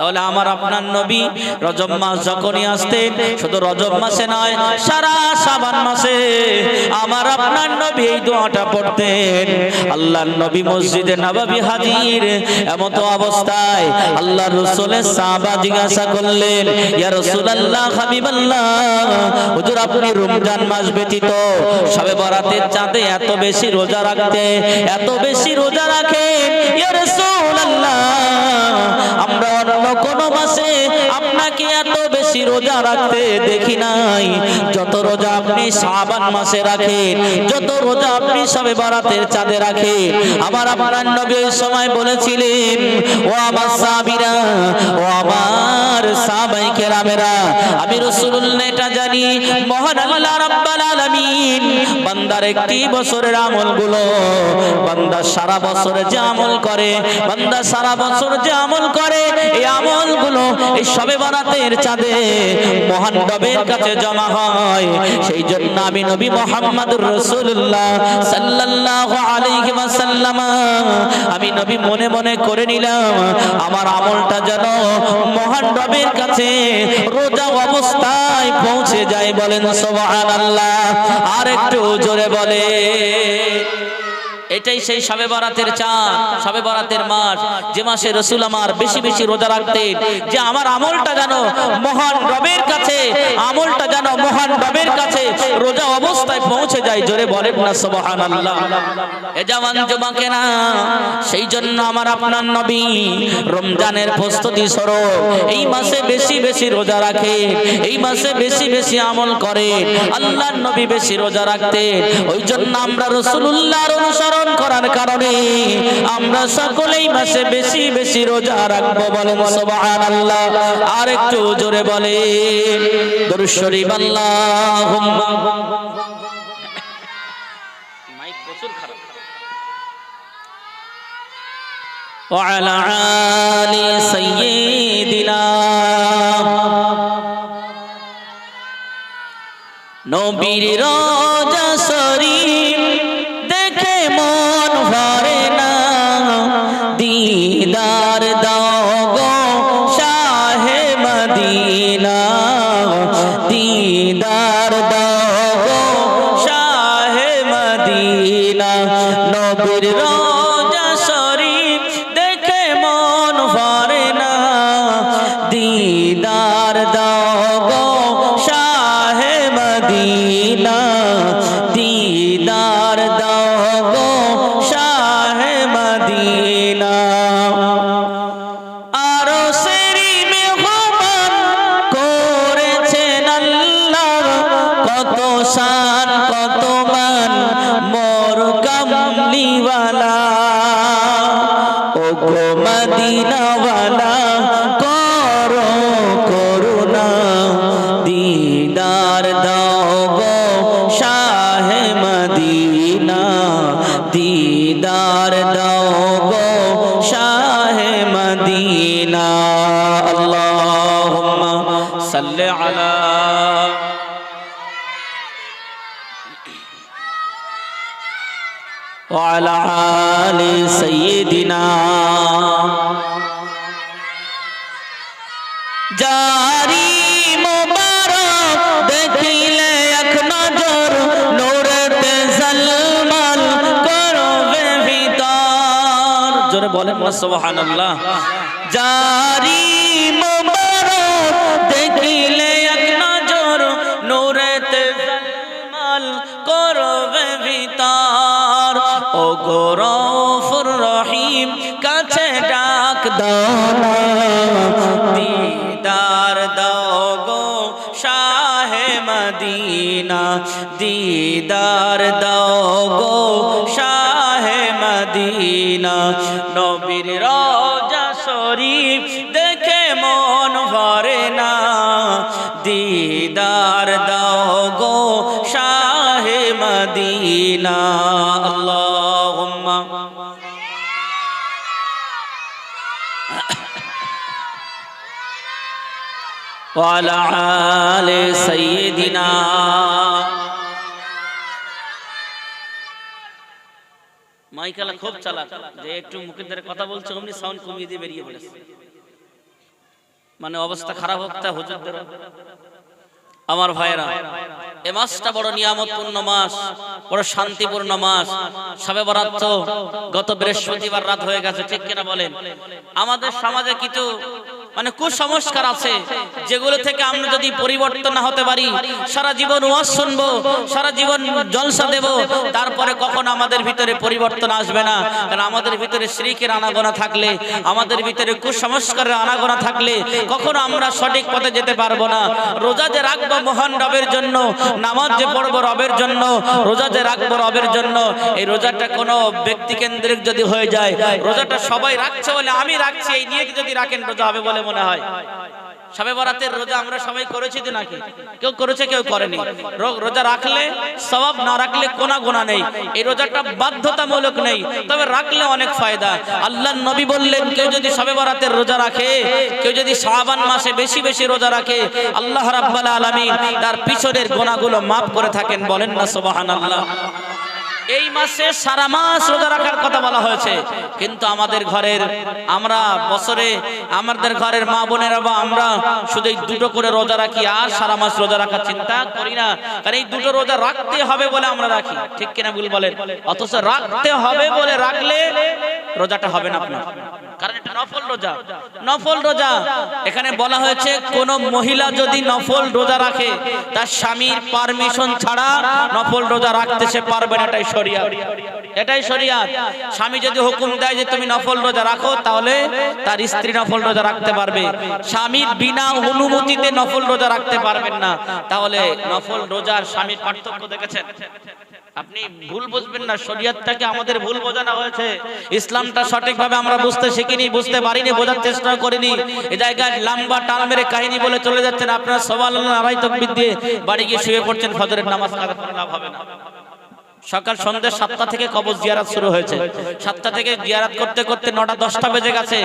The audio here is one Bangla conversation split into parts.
তাহলে আমার আপনার নবী রজব মাস যখনই আসতেন, শুধু রজব মাসে নয়, সারা সাবান মাসে আমার আপনার নবী এই দোয়াটা পড়তেন। আল্লাহর নবী মসজিদে নবাবী হাজির, এমত অবস্থায় আল্লাহ রসুলের সাহাবা জিজ্ঞাসা করলেন, ইয়া রাসূলুল্লাহ, হাবিবাল্লাহ, হুজুর আপনি রমজান মাস ব্যতীত সবে বরাতের চাঁদে এত বেশি রোজা রাখতে, এত বেশি রোজা রাখেন? ইয়া রাসূলুল্লাহ বেশি রোজা রাখতে দেখি নাই। যত রোজা আপনি শাবান মাসে রাখেন, যত রোজা আপনি সবে বারাতের চাঁদে রাখেন আমার নবী ওই সময় বলেছিলেন, ও আমার সাবিরা ও আমার সাবাই কেরামেরা, আমি রসুল এটা জানি, মহান আল্লাহ রাব্বাল আলামিন বান্দার একটি বছরের আমলগুলো, বান্দা সারা বছরে যে আমল করে, বান্দা সারা বছর যে আমল করে, এই আমলগুলো এই সবে বরাতের চাঁদে মহান রবের কাছে জমা হয়। সেই জন্য আমি নবী মোহাম্মদুর রাসূলুল্লাহ সাল্লাল্লাহু আলাইহি ওয়াসাল্লাম, আমি নবী মনে মনে করে নিলাম, আমার আমলটা যেন মহান রবের কাছে রোজা অবস্থায় পৌঁছে যায় বলেন সুবহানাল্লাহ। আর একটু জোরে বলে। এটাই সেই সবে বরাতের চাঁদ, সবে বরাতের মাস। যে মাসে রসুল আমার বেশি বেশি রোজা রাখতেন, যে আমার আমলটা যেন মহান রবের কাছে, আমলটা যেন মহান রবের কাছে রোজা অবস্থায় পৌঁছে যায়, জোরে বলেন না, সুবহানাল্লাহ। এ জওয়ান যুবকেরা, সেই জন্য আমার আপনার নবী রমজানের প্রস্তুতি স্বরূপ, এই মাসে বেশি বেশি রোজা রাখে, এই মাসে বেশি বেশি আমল করে। আল্লাহর নবী বেশি রোজা রাখতেন, ওই জন্য আমরা রসুল্লাহর অনুসরণ করার কারণে আমরা সকলেই মাসে বেশি বেশি রোজা রাখবো বলেন সুবহানাল্লাহ আর একটু জোরে বলে দরুদ শরীফ আল্লাহুম্মা মাইক প্রচুর খারাপ وعلى آل سيدنا নবীর রোজা শরীফ দিদার সাইদিনা জারি মোবারক দেখিলে এক নজর, নোরেতে জলমাল করবে ভিতর। জোরে বলেন সুবহানাল্লাহ। জারি মোবারক দেখিলে এক নজর, নোরেতে জলমাল করবে ভিতর। ও দিদার দাও গো শাহে মদিনা দিদার দাও গো শাহে মদিনা। নবীর রোজা وعلى آل سيدنا মাইকালা খুব চালাক যে একটু মুখের ধারে কথা বলছে অমনি সাউন্ড কমিয়ে দিয়ে বেরিয়ে পড়েছে মানে অবস্থা খারাপ হোক তা হুজুরদের আমার ভাইয়েরা এ মাসটা বড় নিয়ামতপূর্ণ মাস বড় শান্তিপূর্ণ মাস সবে বরাত তো গত বৃহস্পতিবার রাত হয়ে গেছে ঠিক কিনা বলেন আমাদের সমাজে কিছু মানে কুসংস্কার আছে, যেগুলো থেকে আমরা যদি পরিবর্তন হতে পারি, সারা জীবন ওয়াজ শুনব, সারা জীবন জলসা দেব, তারপরে কখন আমাদের ভিতরে পরিবর্তন আসবে না। কারণ আমাদের ভিতরে শ্রীকের আনাগোনা থাকলে, আমাদের ভিতরে কুসংস্কারের আনাগোনা থাকলে, কখনো আমরা সঠিক পথে যেতে পারব না। রোজা যে রাখব মহান রবের জন্য, নামাজ যে পড়ব রবের জন্য, রোজা যে রাখব রবের জন্য, এই রোজাটা কোনো ব্যক্তি কেন্দ্রিক যদি হয়ে যায়, রোজাটা সবাই রাখছে বলে আমি রাখছি, এই নিয়ে যদি রাখেন, রোজা হবে বলে মনে হয়। সবে বরাতের রোজা আমরা সবাই করেছি তো নাকি? কেউ করেছে, কেউ করেনি। রোজা রাখলে সবাব না রাখলে কোনা গোনা নেই। এই রোজাটা বাধ্যতামূলক নেই। তবে রাখলে অনেক ফায়দা। আল্লাহ নবী বললেন, কেউ যদি সবে বরাতের রোজা রাখে, কেউ যদি শাবান মাসে বেশি বেশি রোজা রাখে, আল্লাহ রাব্বাল আলামিন তার পিছনের গোনাগুলো মাফ করে থাকেন। বলেন না, সুবহানাল্লাহ। এই মাসে সারা মাস রোজা রাখার কথা বলা হয়েছে। কিন্তু আমাদের ঘরের আমরা বছরে আমাদের ঘরের মা বোনেরা বা আমরা শুধু এই দুটো করে রোজা রাখি, আর সারা মাস রোজা রাখার চিন্তা করি না। কারণ এই দুটো রোজা রাখতে হবে বলে আমরা রাখি। ঠিক কিনা ভুল বলেন? অথচ রাখতে হবে বলে রাখলে রোজাটা হবে না আপনার। নফল রোজা। নফল রোজা। এখানে বলা হয়েছে, কোন মহিলা যদি নফল রোজা রাখে, তার স্বামীর পারমিশন ছাড়া নফল রোজা রাখতে সে পারবে না এটাই শরিয়াত। স্বামী যদি হুকুম দেয় যে তুমি নফল রোজা রাখো, তাহলে তার স্ত্রী নফল রোজা রাখতে পারবে। স্বামীর বিনা অনুমতিতে নফল রোজা রাখতে পারবেন না। তাহলে নফল রোজার স্বামীর পার্থক্য দেখেছেন? আপনি ভুল বুঝবেন না, শরিয়তটাকে আমাদের ভুল বোঝানো হয়েছে। ইসলামটা সঠিকভাবে আমরা বুঝতে শিখিনি, বুঝতে পারিনি, বোঝার চেষ্টা করিনি। এ জায়গায় লম্বা টাল মেরে কাহিনী বলে চলে যাচ্ছেন। আপনারা সবাল আড়াই দিয়ে বাড়ি গিয়ে শুয়ে পড়ছেন, ফজরের নামাজ লাভ হবে না। সকাল সন্ধ্যে সাতটা থেকে কবর জিয়ারাত শুরু হয়েছে। সাতটা থেকে জিয়ারাত করতে করতে নটা দশটা বেজে গেছে।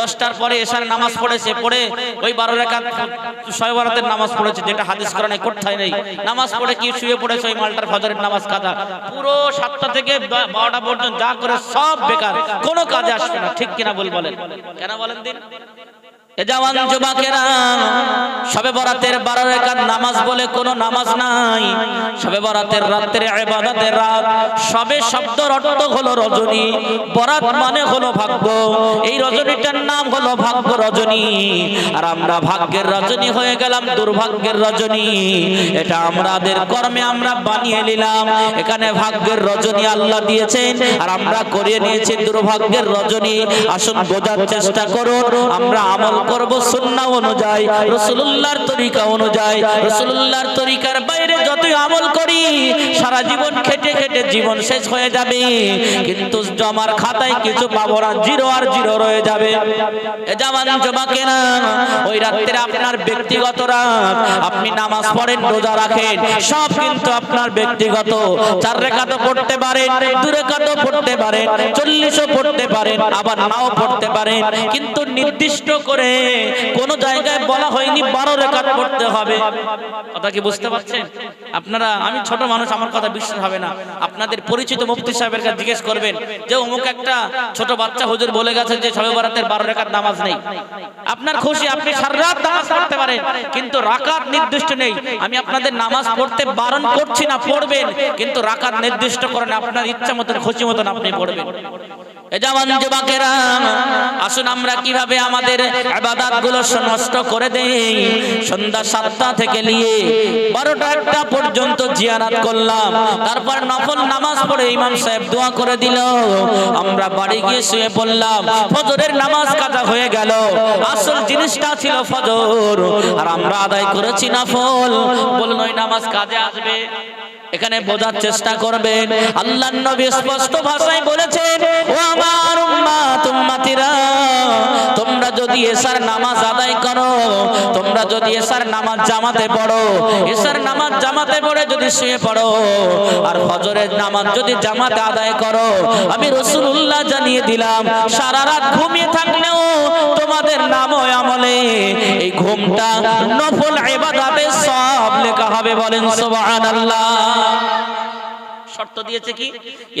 দশটার পরে এসার নামাজ পড়েছে, পড়ে ওই বারো রেখাত ছয় বারাতের নামাজ পড়েছে, যেটা হাদিস কোরআনে কোথায় নেই। নামাজ পড়ে কি শুয়ে পড়েছে ওই মালটার ফজরের নামাজ কাদা। পুরো সাতটা থেকে বারোটা পর্যন্ত যা করে সব বেকার, কোনো কাজে আসবে না, ঠিক কিনা বল বলেন? কেন বলেন দিন? এ জওয়ান যুবকেরা, সবে বরাতের বারো রেখাত নামাজ বলে কোনো নামাজ নাই। সবে বরাতের রাতের ইবাদতের রাত, সবে শব্দর অর্থ হলো রজনী, বরাত মানে হলো ভাগ্য। এই রজনীটার নাম হলো ভাগ্য রজনী। আর আমরা ভাগ্যের রজনী হয়ে গেলাম দুর্ভাগ্যের রজনী। এটা আমাদের কর্মে আমরা বানিয়ে নিলাম। এখানে ভাগ্যের রজনী আল্লাহ দিয়েছেন, আর আমরা করিয়ে নিয়েছি দুর্ভাগ্যের রজনী। আসুন বোঝার চেষ্টা করুন, আমরা আমল করব সুন্নাহ অনুযায়ী, রাসূলুল্লাহর তরিকা অনুযায়ী, রাসূলুল্লাহর তরিকার বাইরে যতই আমল করি, সারা জীবন খেটে খেটে জীবন শেষ হয়ে যাবে। কিন্তু জমার খাতায় কিছু পাবো না, জিরো আর জিরো রয়ে যাবে। জামান জমাকেনা ওই রাত্রে আপনার ব্যক্তিগত রাত। আপনি নামাজ পড়েন, রোজা রাখেন, সব কিন্তু আপনার ব্যক্তিগত। চার রেখাতো পড়তে পারেন, দু রেখাতো পড়তে পারেন, চল্লিশও পড়তে পারেন, আবার নাও পড়তে পারেন। কিন্তু নির্দিষ্ট করে কোন জায়গায় বলা হয়নি বারো রেখাত পড়তে হবে। কথা কি বুঝতে পারছেন? আপনারা, আমি ছোট মানুষ, আমার কথা বিশ্বাস হবে না। আপনাদের পরিচিত মুফতি সাহেবের কাছে জিজ্ঞেস করবেন যে, অমুক একটা ছোট বাচ্চা হুজুর বলে গেছে যে সবে বারো নামাজ নেই। আপনার খুশি, আপনি সারা রাত নামাজ পড়তে পারেন, কিন্তু রাকাত নির্দিষ্ট নেই। আমি আপনাদের নামাজ পড়তে বারণ করছি না, পড়বেন, কিন্তু রাকাত নির্দিষ্ট করেন, আপনার ইচ্ছা মতন, খুশি মতন আপনি পড়বেন। এ যেমন যুবকেরা, আসুন আমরা কীভাবে আমাদের ইবাদতগুলো নষ্ট করে দেই। সন্ধ্যা সাতটা থেকে নিয়ে বারোটা একটা পর্যন্ত জিয়ারাত করলাম। তারপর নফল নামাজ পড়ে ইমাম সাহেব দোয়া করে দিল। আমরা বাড়ি গিয়ে শুয়ে পড়লাম। ফজরের নামাজ কাজা হয়ে গেল। আসল জিনিসটা ছিল ফজর। আর আমরা আদায় করেছি নফল। বলুন নামাজ কাজে আসবে? এখানে বোঝার চেষ্টা করবেন। আল্লাহ নবী স্পষ্ট ভাষায় বলেছেন, ও আমার উম্মাত উম্মাতিরা, তোমরা যদি এসার নামাজ আদায় করো, তোমরা যদি এসার নামাজ জামাতে পড়ো, এসার নামাজ জামাতে পড়ে যদি শুয়ে পড়ো, আর ফজরের নামাজ যদি জামাতে আদায় করো, আমি রসুল্লাহ জানিয়ে দিলাম, সারা রাত ঘুমিয়ে থাকলেও তোমাদের নাম আমলে। এই ঘুমটা নফল ইবাদতে সব লেখা হবে বলেন, সুবহানাল্লাহ। Allah শর্ত দিয়েছে কি?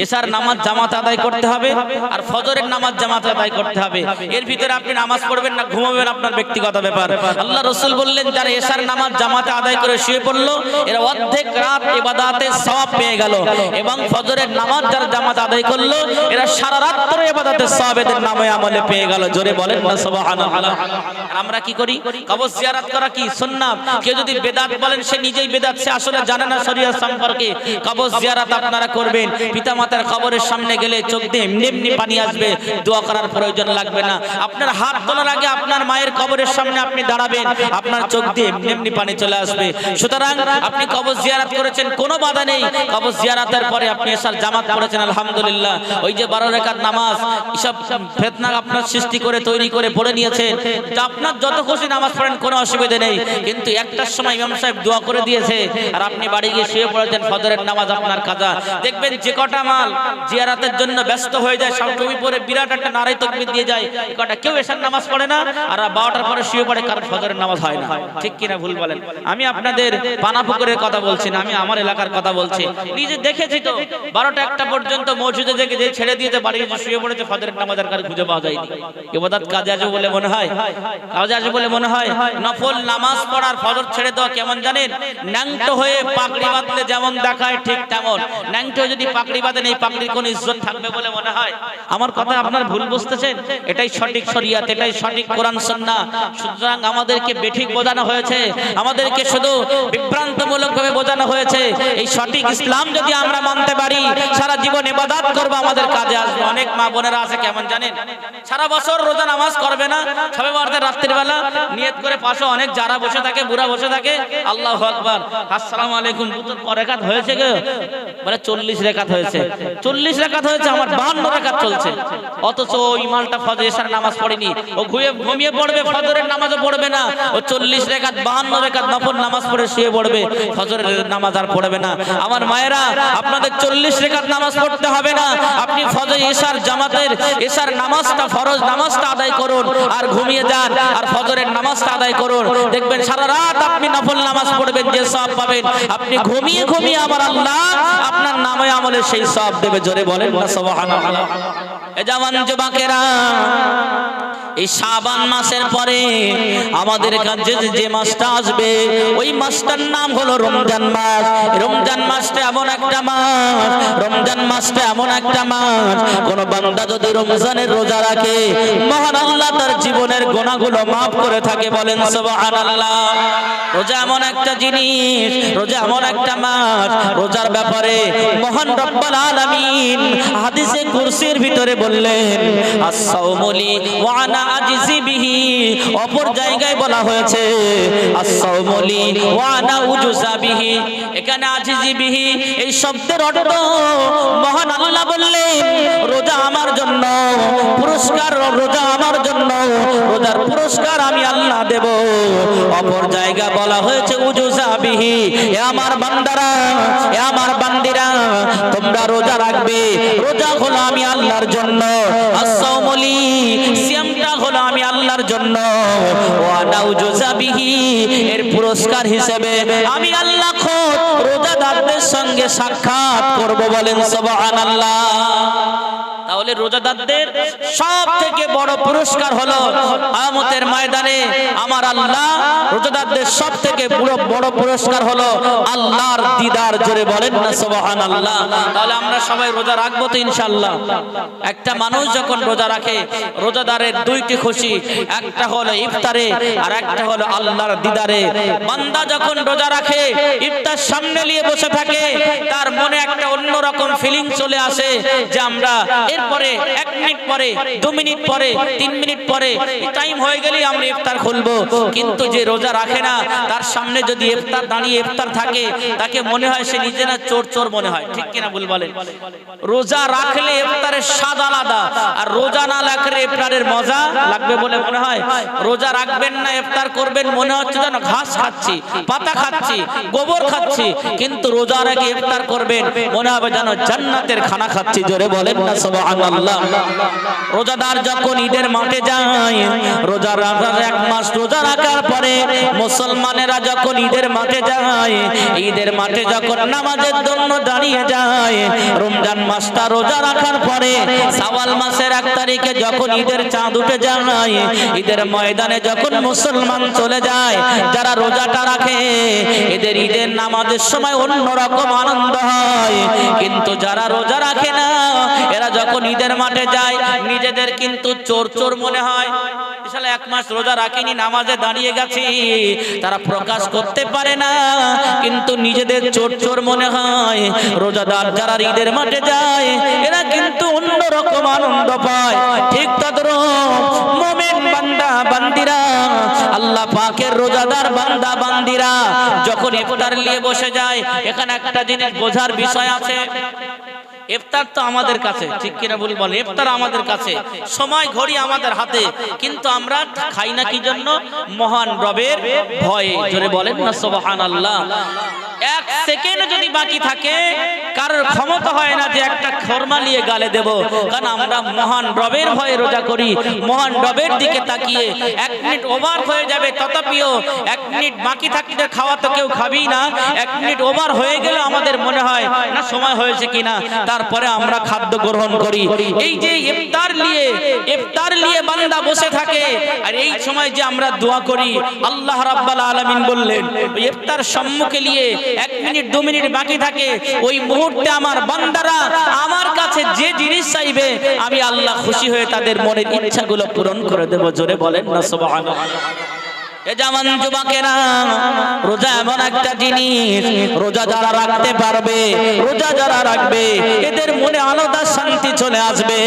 এসার নামাজ জামাত আদায় করতে হবে আর ফজরের নামাজ জামাত আদায় করতে হবে। এর ভিতরে আপনি নামাজ পড়বেন না, ঘুমাবেন আপনার ব্যক্তিগত ব্যাপার। আল্লাহ রসুল বললেন, যারা এসার নামাজ জামাতে আদায় করে শুয়ে পড়ল, এরা অর্ধেক রাত ইবাদাতে সওয়াব পেয়ে গেল। এবং ফজরের নামাজ যারা জামাত আদায় করল, এরা সারা রাত্র ইবাদাতে সওয়াব এদের নামে আমলে পেয়ে গেল। জোরে বলেন না, সুবহানাল্লাহ। আমরা কি করি? কবর জিয়ারত করা কি সুন্নাত? কেউ যদি বেদাত বলেন, সে নিজেই বেদাত, সে আসলে জানে না শরীয়ত সম্পর্কে। কবর জিয়ারত আপনারা করবেন। পিতামাতার কবরের সামনে গেলে চোখ দিয়ে এমনি এমনি পানি আসবে। দোয়া করার প্রয়োজন লাগবে না। আপনার হাত তোলার আগে আপনার মায়ের কবরের সামনে আপনি দাঁড়াবেন। আপনার চোখ দিয়ে এমনি এমনি পানি চলে আসবে। সুতরাং আপনি কবর জিয়ারত করেছেন, কোনো বাধা নেই। কবর জিয়ারতের পরে আপনি এসার জামাত পড়েছেন, আলহামদুলিল্লাহ। ওই যে বারো রেখাত নামাজ, এসব ফেতনা আপনার সৃষ্টি করে, তৈরি করে, পড়ে নিয়েছেন। আপনার যত খুশি নামাজ পড়েন, কোনো অসুবিধা নেই। কিন্তু একটার সময় ইমাম সাহেব দোয়া করে দিয়েছে। আর আপনি বাড়ি গিয়ে শুয়ে পড়েছেন, ফজরের নামাজ আপনার কাজা দেখবেন যে কটা মাল জিয়ারাতের জন্য ব্যস্ত হয়ে যায়, সব টুপি পরে বিরাট একটা নারাই তকবির দিয়ে যায় কটা কেউ এসার নামাজ পড়ে না, আর বারোটার পরে শুয়ে পড়ে, কারণ ফজরের নামাজ হয় না। ঠিক কিনা ভুল বলেন? আমি আপনাদের পানাপুকুরের কথা বলছি না, আমি আমার এলাকার কথা বলছি। নিজে দেখেছি তো, বারোটা একটা পর্যন্ত মসজিদে থেকে যে ছেড়ে দিয়েছে, বাড়ি শুয়ে পড়েছে, ফজরের নামাজ আর খুঁজে পাওয়া যায়নি। এবাদাত কাজে আসবে বলে মনে হয়? কাজে আসবে বলে মনে হয়? নফল নামাজ পড়ার ফজর ছেড়ে দেওয়া কেমন জানেন? ন্যাংটো হয়ে পাকড়ি বাঁধলে যেমন দেখায়, ঠিক তেমন। ন্যাংটো যদি পাকড়ি বাঁধেন, এই পাকড়ির কোন ইজ্জত থাকবে বলে মনে হয়? আমার কথা আপনার ভুল বুঝতেছেন? এটাই সঠিক শরিয়াত, এটাই সঠিক কোরআন, সুন্নাহ। সুতরাং আমাদেরকে বেঠিক বোঝানো হয়েছে। আমাদেরকে শুধু বিভ্রান্তমূলক ভাবে বোঝানো হয়েছে। এই সঠিক ইসলাম যদি আমরা মানতে পারি, সারা জীবন ইবাদত করব, আমাদের কাজে আসবে। অনেক মা বোনেরা আছে, কেমন জানেন? সারা বছর রোজা নামাজ করবে না, সবে বারতে রাত্রির বেলা নিয়ত করে পাশে অনেক যারা বসে থাকে, বুড়া বসে থাকে। আল্লাহ আকবার। আসসালামু আলাইকুম। পুতুর রেখাত হয়েছে গে? বলে চল্লিশ রেখাত হয়েছে। চল্লিশ রেখাত হয়েছে, আমার বাহান্ন রেখাত চলছে। অথচ ওই মালটা ফজর এসার নামাজ পড়েনি। ও ঘুয়ে ঘুমিয়ে পড়বে, ফজরের নামাজও পড়বে না। ও চল্লিশ রেখাত, বাহান্ন রেখাত নফল নামাজ পড়ে শুয়ে পড়বে। ফজরের নামাজ আর পড়বে না। আমার মায়েরা, আপনাদের চল্লিশ রেখাত নামাজ পড়তে হবে না। আপনি ফজর এসার জামাতের এসার নামাজটা ফরজ, নামাজটা আদায় করুন আর ঘুমিয়ে যান আর ফজরের নামাজটা আদায় করুন। দেখবেন সারা রাত আপনি নফল নামাজ পড়বেন, যে সব পাবেন। আপনি ঘুমিয়ে ঘুমিয়ে আমার আল্লাহ আপনার নামে আমলে সেই সব দেবে জোরে বলেন না সুবহানাল্লাহ। এ জওয়ান যুবকেরা এই শাবান মাসের পরে আমাদের কাছে যে- মাসটা আসবে, ওই মাসটার নাম হলো রমজান মাস। রমজান মাসটা এমন একটা মাস, রমজান মাসটা এমন একটা মাস। কোন বান্দা যদি রমজানের রোজা রাখে, মহান আল্লাহ তার জীবনের গোনাগুলো মাফ করে থাকে বলেন, সুবহানাল্লাহ। রোজা এমন একটা জিনিস, রোজা এমন একটা মাস। রোজার ব্যাপারে মহান রব্বাল আলামিন হাদিসে কুরসির ভিতরে বললেন, আস-সাওমুলি ওয়া আজিজি বিহি অপর জায়গায় বলা হয়েছে আস-সাওমুলি ওয়া আনা এখানে আজিজি বিহি এই শব্দের অর্থ মহান আল্লাহ বললেন, রোজা আমার জন্য, পুরস্কার, রোজা আমার জন্য, রোজার পুরস্কার আমি আল্লাহ দেব। অপর জায়গা বলা হয়েছে উজুসাবিহি এ আমার বান্দারা, এ আমার বান্দিরা, তোমরা রোজা রাখবে, রোজা হলো আমি আল্লাহর জন্য। আসাউমলি আল্লাহর জন্য। এর পুরস্কার হিসেবে আমি আল্লাহ খোদ রোজাদারদের সঙ্গে সাক্ষাৎ করব বলেন সুবহানাল্লাহ। তাহলে রোজাদারদের সব থেকে বড় পুরস্কার হলো আমতের ময়দানে আমার আল্লাহ রোজাদারদের সব থেকে বড় পুরস্কার হলো আল্লাহর দিদার জোরে বলেন না সুবহানাল্লাহ। তাহলে আমরা সবাই রোজা রাখব তো ইনশাআল্লাহ। একটা মানুষ যখন রোজা রাখে, রোজাদারের দুইটি খুশি, একটা হলো ইফতারে আর একটা হলো আল্লাহর দিদারে। বান্দা যখন রোজা রাখে, ইফতার সামনে নিয়ে বসে থাকে, তার মনে একটা অন্যরকম ফিলিং চলে আসে যে আমরা এরপরে এক মিনিট পরে, দু মিনিট পরে, তিন মিনিট পরে টাইম হয়ে গেলেই আমরা ইফতার খুলবো। কিন্তু যে রোজা রাখে না, তার সামনে যদি ইফতার দাঁড়িয়ে ইফতার থাকে, তাকে মনে হয় সে নিজে না চোর চোর মনে হয়। ঠিক কিনা ভুল বলেন? রোজা রাখলে ইফতারের স্বাদ আলাদা, আর রোজা না রাখলে ইফতারের মজা লাগবে বলে মনে হয়। রোজা রাখবেন না, ইফতার করবেন, মনে হচ্ছে যেন ঘাস খাচ্ছি, পাতা খাচ্ছি, গোবর খাচ্ছি, কিন্তু রোজার আগে ইফতার করবেন, মনে হবে যেন জান্নাতের খানা খাচ্ছি। জোরে বলেন না রোজাদার যখন ঈদের মাঠে যায় রোজা রাখার এক মাস রোজা রাখার পরে মুসলমানেরা যখন ঈদের মাঠে যায়, ঈদের মাঠে যখন নামাজের জন্য দাঁড়িয়ে যায়, রমজান মাসটা রোজা রাখার পরে সাওয়াল মাসের এক তারিখে যখন ঈদের চাঁদ উঠে যায়, ঈদের ময়দানে যখন মুসলমান চলে যায়, যারা রোজাটা রাখে, এদের ঈদের নামাজের সময় অন্যরকম আনন্দ হয়। কিন্তু যারা রোজা রাখে না, এরা যখন ঈদের মাঠে যায় নিজেদের কিন্তু চোর চোর মনে হয়। বিশাল এক মাস রোজা রাখিনি নামাজে দাঁড়িয়ে গেছি। তারা প্রকাশ করতে পারে না কিন্তু নিজেদের চোর চোর মনে হয়। রোজাদার যারা ঈদের মাঠে যায় এরা কিন্তু অন্যরকম আনন্দ পায়। ঠিক তদ্রুপ মোমেন বান্দা বান্দিরা আল্লাহ পাকের রোজাদার বান্দা বান্দিরা যখন ইফতার নিয়ে বসে যায় এখানে একটা জিনিস বোঝার বিষয় আছে। ইফতার তো আমাদের কাছে ঠিক কিনা বলি বলে ইফতার আমাদের কাছে। সময় ঘড়ি আমাদের হাতে কিন্তু আমরা খাই না কি জন্য? মহান রবের ভয়ে। জোরে বলেন না সুবহানাল্লাহ। এক সেকেন্ড যদি বাকি থাকে, কারোর ক্ষমতা হয় না যে একটা খরমা নিয়ে গালে দেব। কারণ আমরা মহান রবের ভয়ে রোজা করি, মহান রবের দিকে তাকিয়ে। এক মিনিট ওভার হয়ে যাবে, তথাপিও এক মিনিট বাকি থাকতে খাওয়া তো কেউ খাবি না। এক মিনিট ওভার হয়ে গেলে আমাদের মনে হয়, না সময় হয়েছে কিনা? তারপরে আমরা খাদ্য গ্রহণ করি। এই যে ইফতার নিয়ে ইফতার নিয়ে বান্দা বসে থাকে, আর এই সময় যে আমরা দোয়া করি, আল্লাহ রাব্বাল আলামিন বললেন, ইফতার সম্মুখে নিয়ে এক মিনিট, দু মিনিট বাকি থাকে। ওই মুহূর্তে আমার বান্দারা আমার কাছে যে জিনিস চাইবে, আমি আল্লাহ খুশি হয়ে তাদের মনের ইচ্ছাগুলো পূরণ করে দেবো। জোরে বলেন না, সুবহানাল্লাহ। এ যুবকেরা, রোজা এমন একটা জিনিস, রোজা যারা রাখতে পারবে, রোজা যারা রাখবে, এদের মনে আলাদা শান্তি চলে আসবে,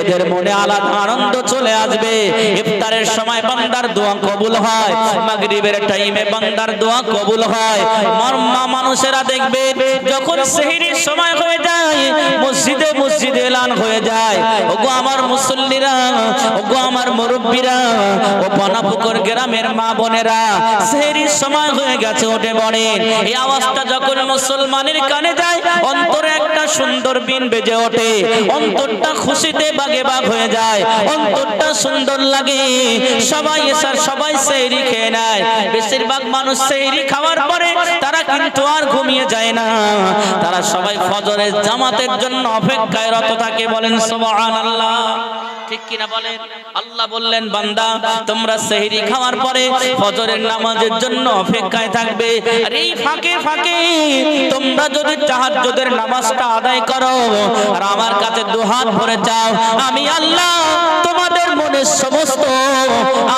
এদের মনে আলাদা আনন্দ চলে আসবে। ইফতারের সময় বান্দার দোয়া কবুল হয়, মাগরিবের টাইমে বান্দার দোয়া কবুল হয়। মর্মা মানুষেরা দেখবে, যখন সেহরির সময় হয়ে যায়, মসজিদে মসজিদে এলান হয়ে যায়। ওগো আমার মুসল্লিরা, ওগো আমার মুরব্বীরা, ও পানাপুকুর গ্রামের মা বোনেরা, সেহরির সময় হয়ে গেছে ওঠে বলেন এই আওয়াজটা যখন মুসলমানের কানে যায়, অন্তরে একটা সুন্দর বিন বেজে ওঠে। অন্তরটা খুশিতে বাগে বাগ হয়ে যায়, অন্তরটা সুন্দর লাগে। সবাই এসার সবাই সেহরি খেয়ে নেয়। বেশিরভাগ মানুষ সেহরি খাওয়ার পরে তারা কিন্তু আর ঘুমিয়ে যায় না। তারা সবাই ফজরের জামাতের জন্য অপেক্ষায় রত থাকে, বলেন, সুবহানাল্লাহ। ঠিক কিনা বলেন? আল্লাহ বললেন, বান্দা, তোমরা সেহরি খাওয়ার পরে ফজরের নামাজের জন্য অপেক্ষায় থাকবে। আর এই ফাঁকে ফাঁকে তোমরা যদি তাহাজ্জুদের নামাজটা আদায় করো আর আমার কাছে দুহাত ভরে চাও, আমি আল্লাহ তোমাদের মনের সমস্ত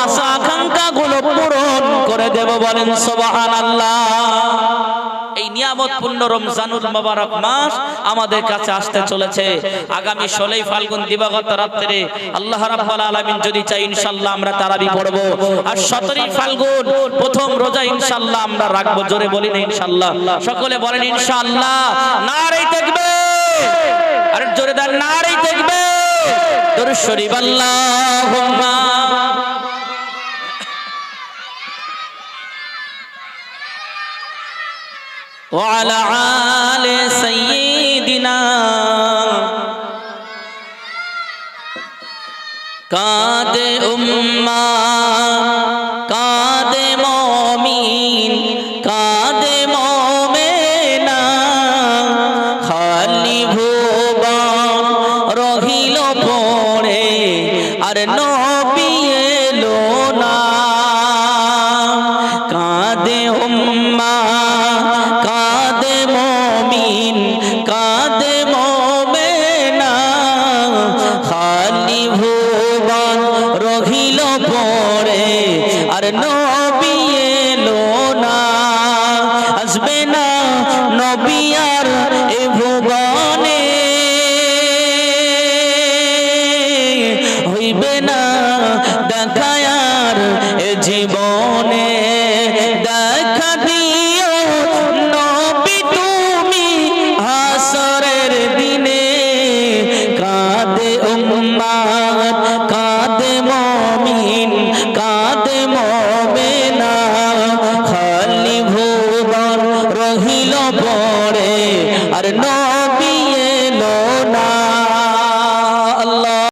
আশা আকাঙ্ক্ষা গুলো পূরণ করে দেব বলেন, সুবহানাল্লাহ। নিয়ামতপূর্ণ রমজানুল মোবারক মাস আমাদের কাছে আসতে চলেছে। আগামী ষোলোই ফাল্গুন দিবাগত রাত্রে আল্লাহ রাব্বুল আলামিন যদি চাই ইনশাআল্লাহ আমরা তারাবি পড়ব। আর সতেরোই ফাল্গুন প্রথম রোজা ইনশাআল্লাহ আমরা রাখব। জোরে বলি না ইনশাআল্লাহ। সকলে বলেন ইনশাআল্লাহ। নারেই দেখবে। আর জোরে দেন নারেই দেখবে। দরুদ শরীফ, আল্লাহুম্মা। وعلى آل سيدنا قاد أمّا be